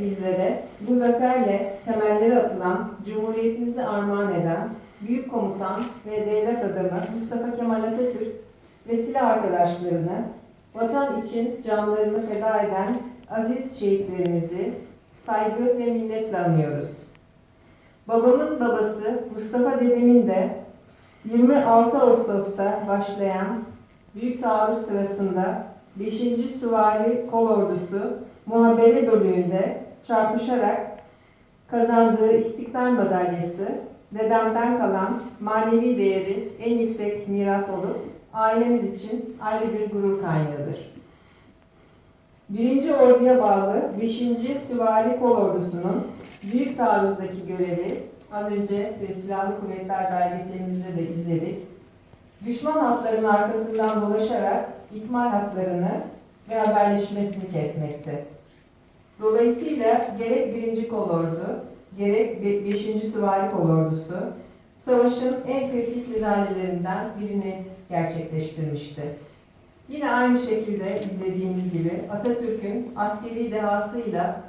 bizlere bu zaferle temelleri atılan Cumhuriyetimizi armağan eden Büyük Komutan ve Devlet Adamı Mustafa Kemal Atatürk ve silah arkadaşlarını vatan için canlarını feda eden aziz şehitlerimizi saygı ve minnetle anıyoruz. Babamın babası Mustafa dedemin de 26 Ağustos'ta başlayan büyük taarruz sırasında 5. Süvari Kol Ordusu muhabere bölüğünde çarpışarak kazandığı İstiklal Madalyası dedemden kalan manevi değeri en yüksek miras olup ailemiz için ayrı bir gurur kaynağıdır. Birinci Ordu'ya bağlı 5. Süvari Kol Ordusu'nun Büyük Taarruz'daki görevi az önce e, Silahlı Kuvvetler belgeselimizde de izledik. Düşman hatlarının arkasından dolaşarak ikmal hatlarını ve haberleşmesini kesmekte. Dolayısıyla gerek 1. Kolordu, gerek 5. Süvari Kolordusu savaşın en kritik müdahalelerinden birini gerçekleştirmişti. Yine aynı şekilde izlediğimiz gibi Atatürk'ün askeri dehasıyla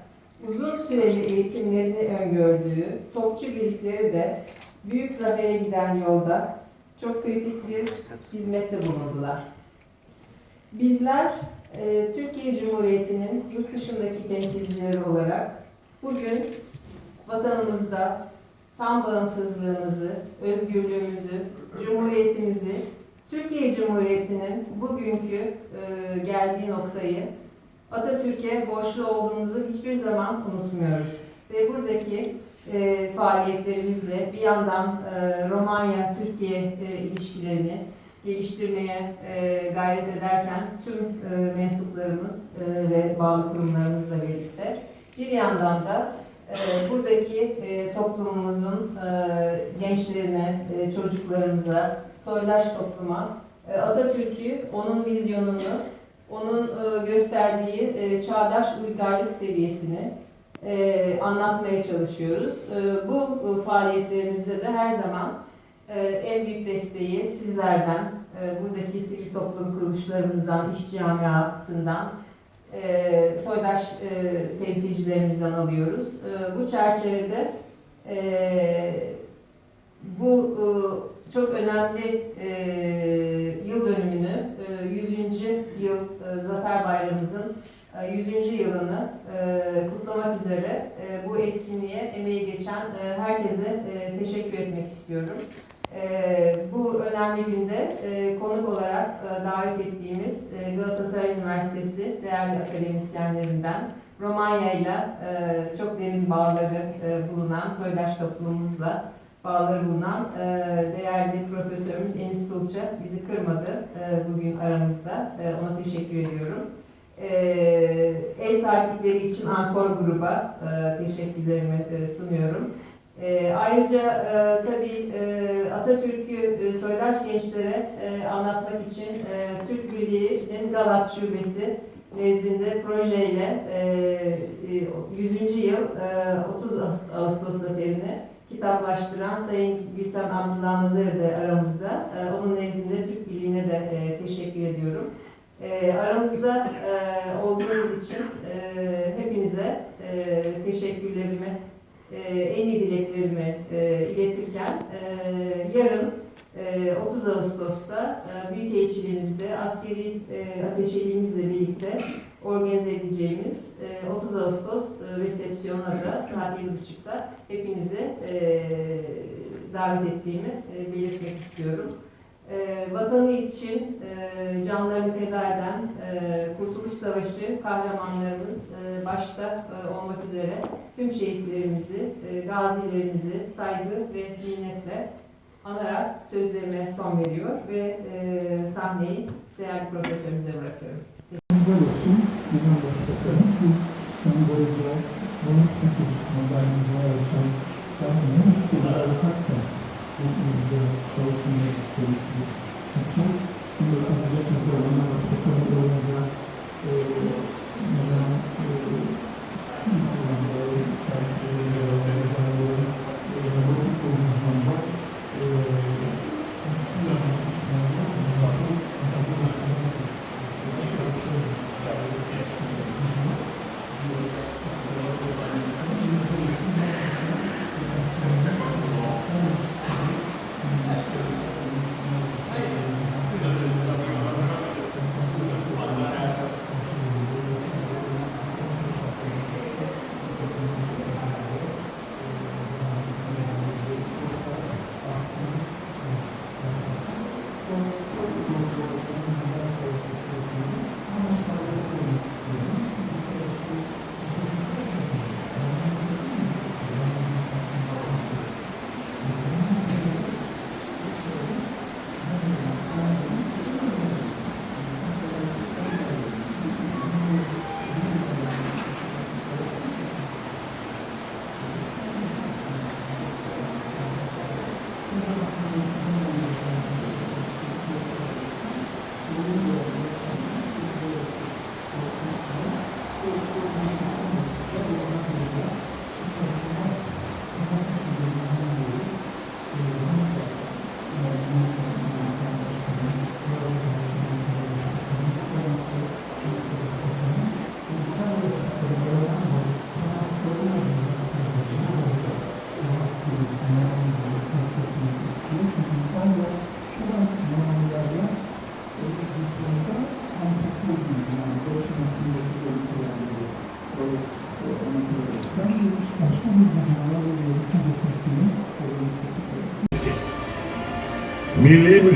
uzun süreli eğitimlerini öngördüğü topçu birlikleri de büyük zafere giden yolda çok kritik bir hizmette bulundular. Bizler e, Türkiye Cumhuriyeti'nin yurt dışındaki temsilcileri olarak bugün vatanımızda tam bağımsızlığımızı, özgürlüğümüzü, cumhuriyetimizi, Türkiye Cumhuriyeti'nin bugünkü e, geldiği noktayı Atatürk'e borçlu olduğumuzu hiçbir zaman unutmuyoruz. Ve buradaki e, faaliyetlerimizle bir yandan e, Romanya-Türkiye e, ilişkilerini geliştirmeye e, gayret ederken tüm e, mensuplarımız e, ve bağlı kurumlarımızla birlikte bir yandan da buradaki toplumumuzun gençlerine, e, çocuklarımıza, soydaş topluma Atatürk'ü, onun vizyonunu, onun gösterdiği çağdaş uygarlık seviyesini anlatmaya çalışıyoruz. Bu faaliyetlerimizde de her zaman en büyük desteği sizlerden, buradaki sivil toplum kuruluşlarımızdan, iş camiasından, e, soydaş e, temsilcilerimizden alıyoruz. E, bu çerçevede bu çok önemli yıl dönümünü, e, 100. yıl Zafer Bayramımızın e, 100. yılını kutlamak üzere bu etkinliğe emeği geçen herkese teşekkür etmek istiyorum. E, bu önemli günde e, konuk olarak e, davet ettiğimiz e, Galatasaray Üniversitesi değerli akademisyenlerinden Romanya ile çok derin bağları bulunan, soydaş toplumumuzla bağları bulunan değerli profesörümüz Enis Tulça bizi kırmadı bugün aramızda. Ona teşekkür ediyorum. E, ev sahipleri için Ankor Grup'a e, teşekkürlerimi e, sunuyorum. E, ayrıca e, tabii e, Atatürk'ü e, soydaş gençlere e, anlatmak için e, Türk Birliği'nin Galat Şubesi nezdinde projeyle e, e, 100. yıl e, 30 Ağustos zaferini kitaplaştıran Sayın Gülten Abdullah Nazarı da aramızda. E, onun nezdinde Türk Birliği'ne de e, teşekkür ediyorum. E, aramızda e, olduğunuz için e, hepinize e, teşekkürlerimi e, en iyi dileklerimi e, iletirken e, yarın e, 30 Ağustos'ta e, Büyükelçiliğimizde askeri e, ateşeliğimizle birlikte organize edeceğimiz e, 30 Ağustos e, da saat 7.30'da hepinizi e, davet ettiğimi e, belirtmek istiyorum. E, vatanı için e, canlarını feda eden e, Kurtuluş Savaşı kahramanlarımız e, başta e, olmak üzere tüm şehitlerimizi, e, gazilerimizi saygı ve minnetle anarak sözlerime son veriyor ve e, sahneyi değerli profesörümüze bırakıyorum. Güzel olsun. Neden başbakanım bu sembolize bunu çünkü modernizme ölçen yapmıyor. Bu da avukatken what we are talking about.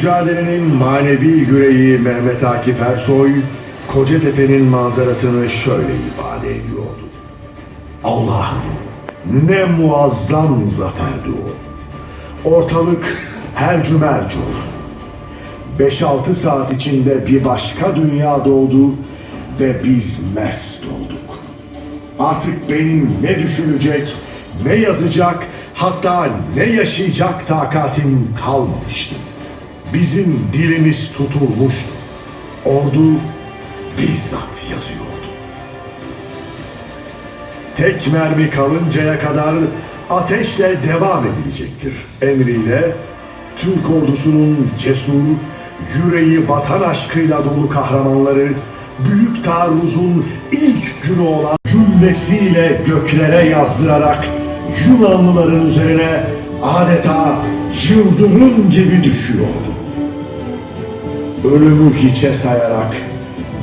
Mücadelenin manevi yüreği Mehmet Akif Ersoy, Kocatepe'nin manzarasını şöyle ifade ediyordu. Allah'ım ne muazzam zaferdi o. Ortalık her cümerc oldu. 5-6 saat içinde bir başka dünya doğdu ve biz mest olduk. Artık benim ne düşünecek, ne yazacak, hatta ne yaşayacak takatim kalmamıştı. Bizim dilimiz tutulmuştu. Ordu bizzat yazıyordu. Tek mermi kalıncaya kadar ateşle devam edilecektir emriyle Türk ordusunun cesur, yüreği vatan aşkıyla dolu kahramanları Büyük Taarruz'un ilk günü olan cümlesiyle göklere yazdırarak Yunanlıların üzerine adeta yıldırım gibi düşüyordu. Ölümü hiçe sayarak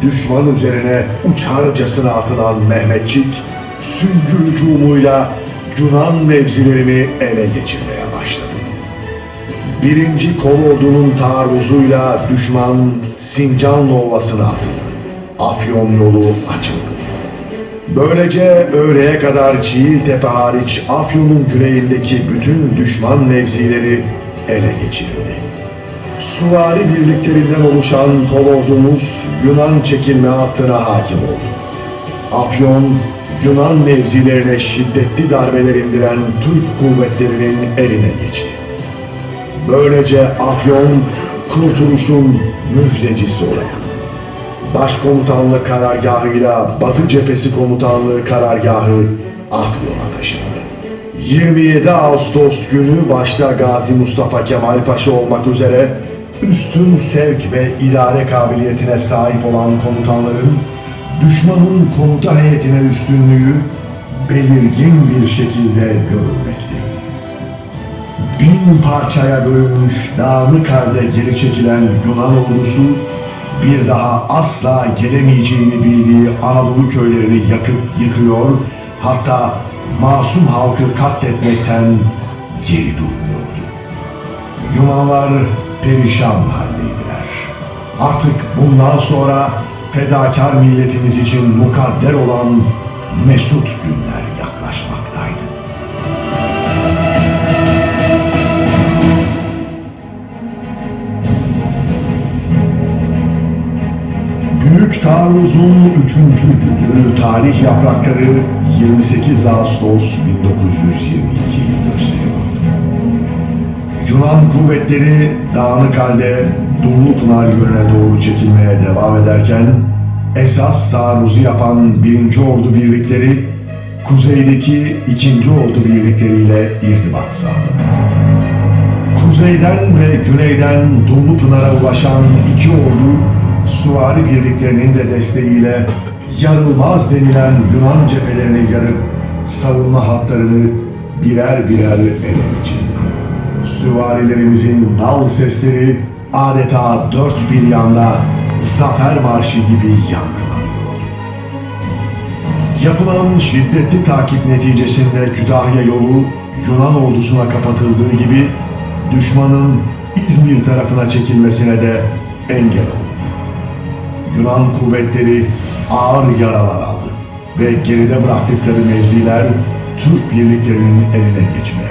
düşman üzerine uçarcasına atılan Mehmetçik, süngü hücumuyla Yunan mevzilerini ele geçirmeye başladı. Birinci kolordunun taarruzuyla düşman Sincan Ovası'na atıldı. Afyon yolu açıldı. Böylece öğleye kadar Çiğiltepe hariç Afyon'un güneyindeki bütün düşman mevzileri ele geçirildi. Suvari birliklerinden oluşan kolordumuz Yunan çekilme hattına hakim oldu. Afyon, Yunan mevzilerine şiddetli darbeler indiren Türk kuvvetlerinin eline geçti. Böylece Afyon, kurtuluşun müjdecisi oldu. Başkomutanlık karargahıyla Batı Cephesi Komutanlığı karargahı Afyon'a taşındı. 27 Ağustos günü başta Gazi Mustafa Kemal Paşa olmak üzere üstün sevk ve idare kabiliyetine sahip olan komutanların düşmanın komuta heyetine üstünlüğü belirgin bir şekilde görülmekteydi. Bin parçaya bölünmüş dağınık halde geri çekilen Yunan ordusu bir daha asla gelemeyeceğini bildiği Anadolu köylerini yakıp yıkıyor, hatta masum halkı katletmekten geri durmuyordu. Yunanlar perişan haldeydiler. Artık bundan sonra fedakar milletimiz için mukadder olan mesut günler yaklaşmaktaydı. Büyük Taarruz'un 3. günü tarih yaprakları 28 Ağustos 1922'yi gösteriyordu. Yunan kuvvetleri dağınık halde Dumlupınar yönüne doğru çekilmeye devam ederken esas taarruzu yapan 1. Ordu birlikleri kuzeydeki 2. Ordu birlikleriyle irtibat sağladı. Kuzeyden ve güneyden Dumlupınar'a ulaşan iki ordu süvari birliklerinin de desteğiyle yarılmaz denilen Yunan cephelerini yarıp savunma hatlarını birer birer ele geçirdi. Süvarilerimizin nal sesleri adeta dört bir yanda zafer marşı gibi yankılanıyordu. Yapılan şiddetli takip neticesinde Kütahya yolu Yunan ordusuna kapatıldığı gibi düşmanın İzmir tarafına çekilmesine de engel oldu. Yunan kuvvetleri ağır yaralar aldı ve geride bıraktıkları mevziler Türk birliklerinin eline geçmeye.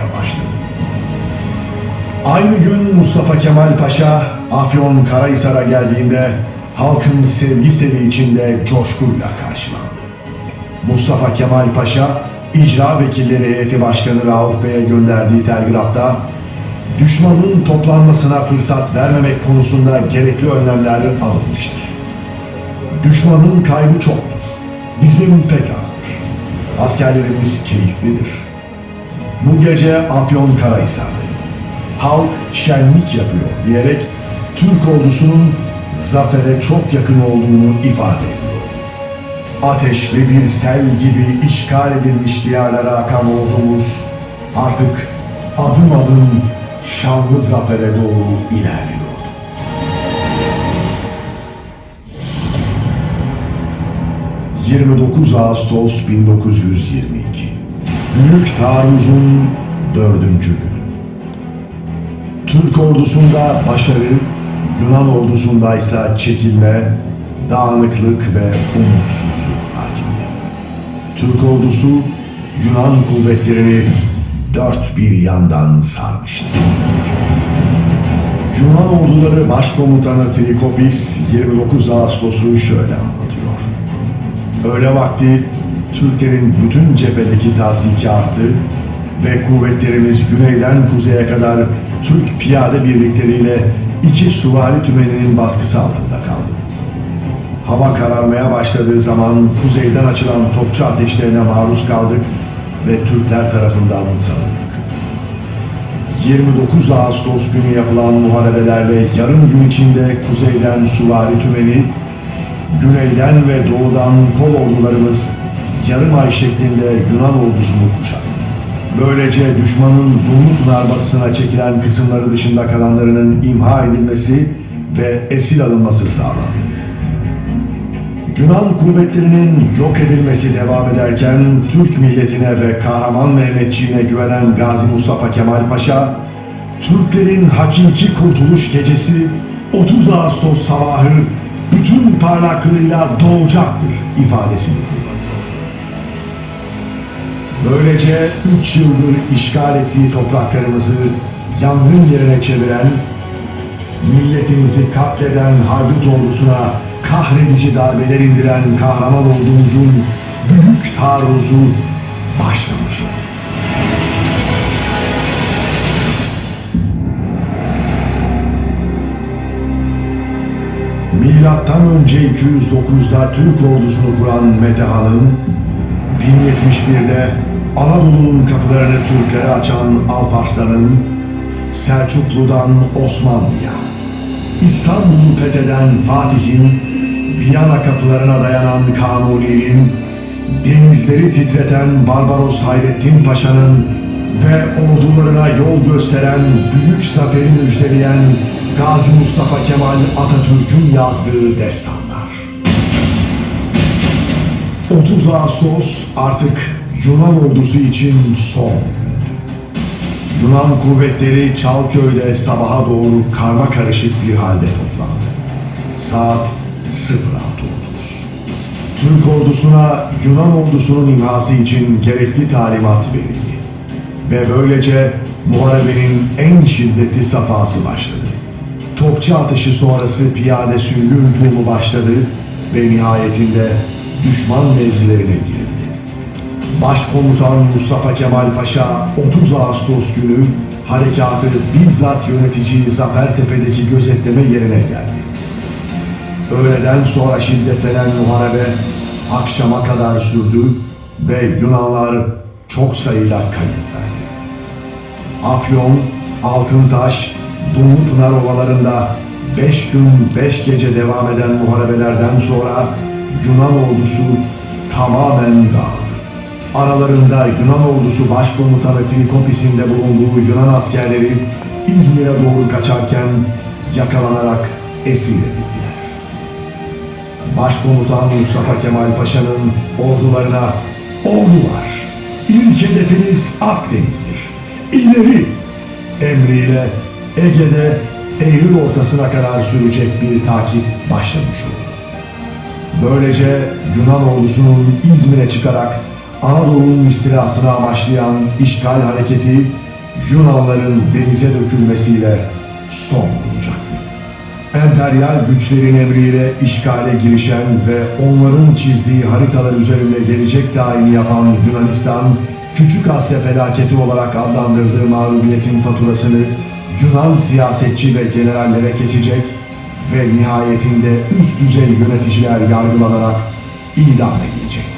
Aynı gün Mustafa Kemal Paşa Afyon Karahisar'a geldiğinde halkın sevgi seli içinde coşkuyla karşılandı. Mustafa Kemal Paşa, icra vekilleri heyeti başkanı Rauf Bey'e gönderdiği telgrafta düşmanın toplanmasına fırsat vermemek konusunda gerekli önlemler alınmıştır. Düşmanın kaybı çoktur. Bizim pek azdır. Askerlerimiz keyiflidir. Bu gece Afyon Karahisar'dayım. Halk şenlik yapıyor diyerek Türk ordusunun zafere çok yakın olduğunu ifade ediyor. Ateşli bir sel gibi işgal edilmiş diyarlara akan ordumuz artık adım adım şanlı zafere doğru ilerliyor. 29 Ağustos 1922 Büyük Taarruz'un dördüncü günü. Türk ordusunda başarı, Yunan ordusundaysa çekilme, dağınıklık ve umutsuzluk hakimdi. Türk ordusu Yunan kuvvetlerini dört bir yandan sarmıştı. Yunan orduları başkomutanı Trikopis 29 Ağustos'u şöyle anlatıyor. Öğle vakti Türklerin bütün cephedeki tahsikartı ve kuvvetlerimiz güneyden kuzeye kadar Türk piyade birlikleriyle iki suvari tümeninin baskısı altında kaldı. Hava kararmaya başladığı zaman kuzeyden açılan topçu ateşlerine maruz kaldık ve Türkler tarafından sarıldık. 29 Ağustos günü yapılan muharebelerle yarım gün içinde kuzeyden süvari tümeni, güneyden ve doğudan kol ordularımız yarım ay şeklinde Yunan ordusunu kuşattı. Böylece düşmanın Dumlupınar batısına çekilen kısımları dışında kalanlarının imha edilmesi ve esir alınması sağlandı. Yunan kuvvetlerinin yok edilmesi devam ederken Türk milletine ve kahraman Mehmetçiğine güvenen Gazi Mustafa Kemal Paşa, Türklerin hakiki kurtuluş gecesi 30 Ağustos sabahı bütün parlaklığıyla doğacaktır ifadesini. Böylece 3 yıldır işgal ettiği topraklarımızı yangın yerine çeviren milletimizi katleden haydut ordusuna kahredici darbeler indiren kahraman ordumuzun büyük taarruzu başlamış oldu. Milattan önce 209'da Türk ordusunu kuran Metehan'ın 1071'de Anadolu'nun kapılarını Türklere açan Alparslan'ın Selçuklu'dan Osmanlı'ya İstanbul'u fetheden Fatih'in, Viyana kapılarına dayanan Kanuni'nin, denizleri titreten Barbaros Hayrettin Paşa'nın ve ordularına yol gösteren büyük zaferi müjdeleyen Gazi Mustafa Kemal Atatürk'ün yazdığı destanlar. 30 Ağustos artık Yunan ordusu için son gündü. Yunan kuvvetleri Çalköy'de sabaha doğru karma karışık bir halde toplandı. Saat 06.30. Türk ordusuna Yunan ordusunun imhası için gerekli talimat verildi. Ve böylece muharebenin en şiddetli safhası başladı. Topçu atışı sonrası piyade sürgü hücumu başladı ve nihayetinde düşman mevzilerine girildi. Başkomutan Mustafa Kemal Paşa 30 Ağustos günü harekatı bizzat yöneticiyi Zafertepe'deki gözetleme yerine geldi. Öğleden sonra şiddetlenen muharebe akşama kadar sürdü ve Yunanlar çok sayıda kayıp verdi. Afyon, Altıntaş, Dumlupınar ovalarında 5 gün 5 gece devam eden muharebelerden sonra Yunan ordusu tamamen dağıldı. Aralarında Yunan ordusu başkomutanı Trikopis'in de bulunduğu Yunan askerleri İzmir'e doğru kaçarken yakalanarak esir edildiler. Başkomutan Mustafa Kemal Paşa'nın ordularına ordular, ilk hedefiniz Akdeniz'dir. İleri emriyle Ege'de Eylül ortasına kadar sürecek bir takip başlamış oldu. Böylece Yunan ordusunun İzmir'e çıkarak Anadolu'nun istilasını amaçlayan işgal hareketi Yunanların denize dökülmesiyle son bulacaktı. Emperyal güçlerin emriyle işgale girişen ve onların çizdiği haritalar üzerinde gelecek tayini yapan Yunanistan, Küçük Asya felaketi olarak adlandırdığı mağlubiyetin faturasını Yunan siyasetçi ve generallere kesecek ve nihayetinde üst düzey yöneticiler yargılanarak idam edilecekti.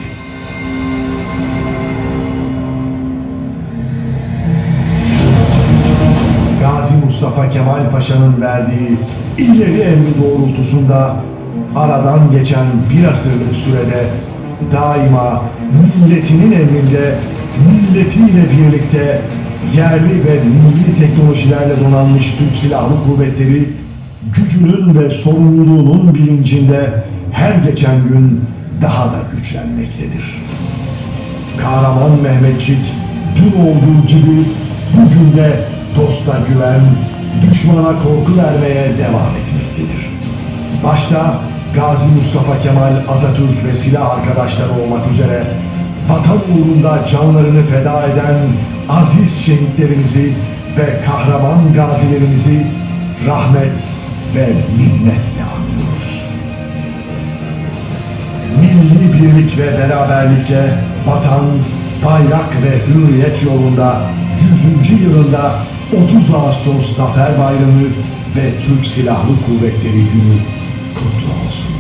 Mustafa Kemal Paşa'nın verdiği ileri emri doğrultusunda aradan geçen bir asırlık sürede daima milletinin emrinde milletiyle birlikte yerli ve milli teknolojilerle donanmış Türk Silahlı Kuvvetleri gücünün ve sorumluluğunun bilincinde her geçen gün daha da güçlenmektedir. Kahraman Mehmetçik dün olduğu gibi bugün de dosta güven, düşmana korku vermeye devam etmektedir. Başta Gazi Mustafa Kemal Atatürk ve silah arkadaşları olmak üzere vatan uğrunda canlarını feda eden aziz şehitlerimizi ve kahraman gazilerimizi rahmet ve minnetle anıyoruz. Milli birlik ve beraberlikle vatan, bayrak ve hürriyet yolunda 100. yılında 30 Ağustos Zafer Bayramı ve Türk Silahlı Kuvvetleri Günü kutlu olsun.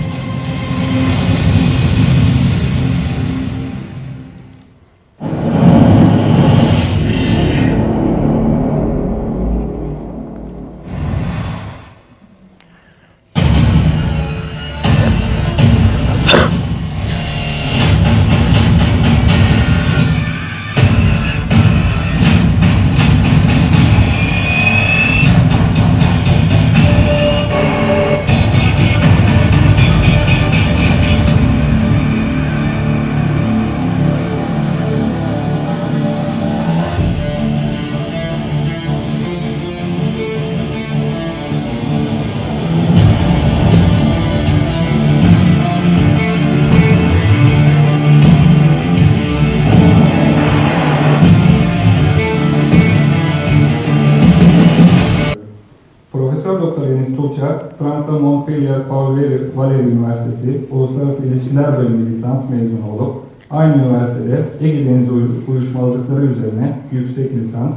Tuğçak, Fransa Montpellier Paul Valéry Üniversitesi Uluslararası İlişkiler Bölümü lisans mezunu olup aynı üniversitede Ege Denizi uy- uyuşmazlıkları üzerine yüksek lisans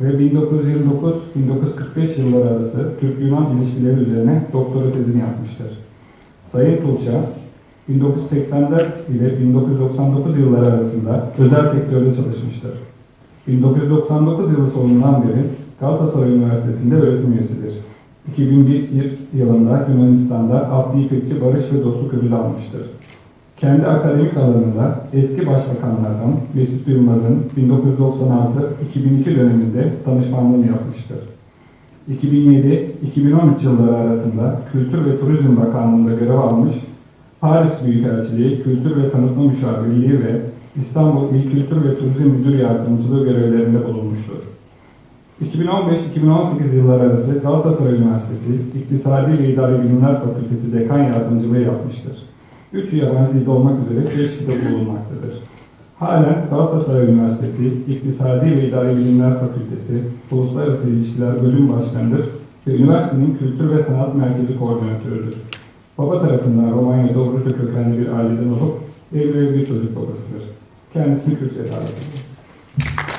ve 1929-1945 yılları arası Türk-Yunan ilişkileri üzerine doktora tezini yapmıştır. Sayın Tuğçak, 1984 ile 1999 yılları arasında özel sektörde çalışmıştır. 1999 yılı sonundan beri Galatasaray Üniversitesi'nde öğretim üyesidir. 2001 yılında Yunanistan'da Abdi İpekçi Barış ve Dostluk Ödülü almıştır. Kendi akademik alanında eski başbakanlardan Mesut Yılmaz'ın 1996-2002 döneminde danışmanlığını yapmıştır. 2007-2013 yılları arasında Kültür ve Turizm Bakanlığı'nda görev almış, Paris Büyükelçiliği Kültür ve Tanıtma Müşavirliği ve İstanbul İl Kültür ve Turizm Müdür Yardımcılığı görevlerinde bulunmuştur. 2015-2018 yılları arası Galatasaray Üniversitesi İktisadi ve İdari Bilimler Fakültesi Dekan Yardımcılığı yapmıştır. 3 yabancı dilde olmak üzere 5 kitap bulunmaktadır. Halen Galatasaray Üniversitesi İktisadi ve İdari Bilimler Fakültesi Uluslararası İlişkiler Bölüm Başkanıdır ve üniversitenin Kültür ve Sanat Merkezi Koordinatörüdür. Baba tarafından Romanya Dobruca kökenli bir aileden olup evli bir çocuk babasıdır. Kendisini Kürsü'ye davet ediyor.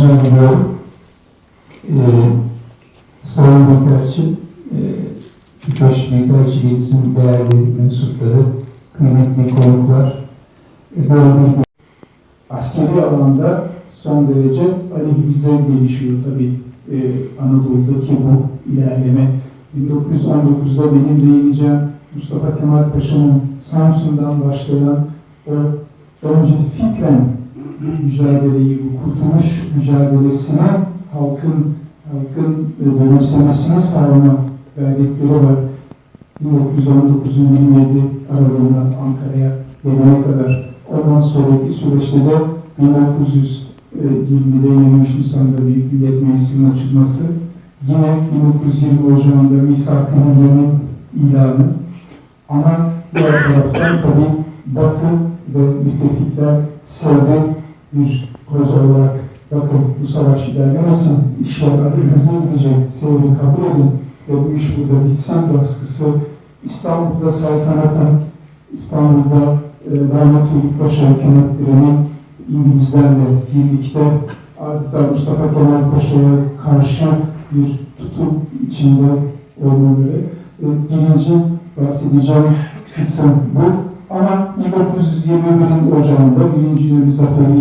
Özür diliyorum. Ee, Sayın Büyükelçim, e, Küçük Büyükelçiliğimizin değerli mensupları, kıymetli konuklar, e, böyle bir askeri alanda son derece aleyhimize gelişiyor tabii e, Anadolu'daki bu ilerleme. 1919'da benim değineceğim Mustafa Kemal Paşa'nın Samsun'dan başlayan o önce fikren mücadeleyi, bu kurtuluş mücadelesine halkın halkın e, benimsemesini sağlama gayretleri var. 1919'un 27 Aralık'ında Ankara'ya gelene kadar ondan sonraki süreçte de 1920'de yine 3 Nisan'da Büyük Millet Meclisi'nin açılması, yine 1920 Ocağı'nda misak-ı ilanı, ama diğer taraftan tabii Batı ve müttefikler sevdi bir koz olarak bakın bu savaş ilerlemesin, inşallah hızlı gidecek, sevdi kabul edin ve bu iş burada bitsin baskısı İstanbul'da saltanatın, İstanbul'da e, Rahmet Ferit Paşa hükümetlerinin İngilizlerle birlikte adeta Mustafa Kemal Paşa'ya karşı bir tutum içinde olmaları. E, birinci bahsedeceğim kısım bu. Ama 1921'in Ocağı'nda birinci zaferi